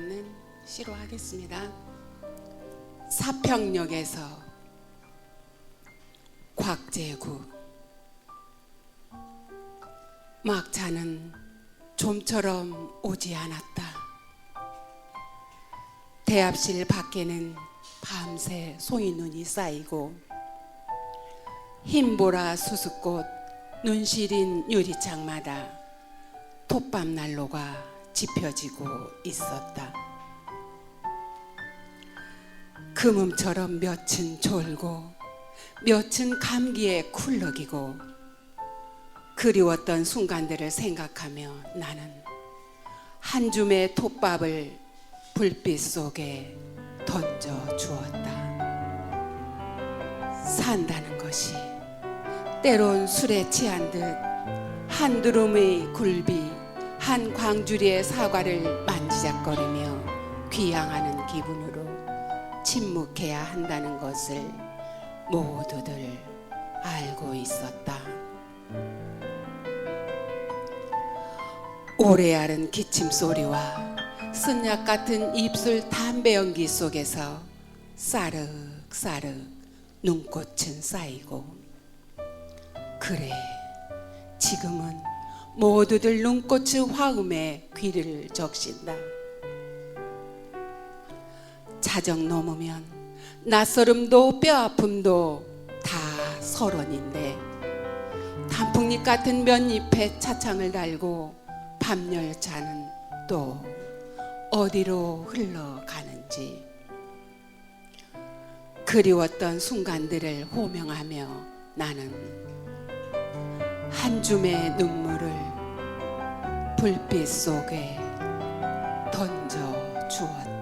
없는 시로 하겠습니다. 사평역에서 곽재구 막차는 좀처럼 오지 않았다. 대합실 밖에는 밤새 송이 눈이 쌓이고 흰보라 수수꽃 눈시린 유리창마다 톱밥 난로가 지펴지고 있었다. 금음처럼 몇은 졸고 몇은 감기에 쿨럭이고 그리웠던 순간들을 생각하며 나는 한 줌의 톱밥을 불빛 속에 던져 주었다. 산다는 것이 때론 술에 취한 듯 한 두름의 굴비 한 광주리의 사과를 만지작거리며 귀향하는 기분으로 침묵해야 한다는 것을 모두들 알고 있었다. 오래 앓은 기침 소리와 쓴약 같은 입술 담배 연기 속에서 싸륵싸륵 눈꽃은 쌓이고 그래 지금은 모두들 눈꽃의 화음에 귀를 적신다. 자정 넘으면 낯설음도 뼈아픔도 다 서론인데 단풍잎 같은 면잎에 차창을 달고 밤열차는 또 어디로 흘러가는지 그리웠던 순간들을 호명하며 나는 한 줌의 눈물을 불빛 속에 던져 주었다.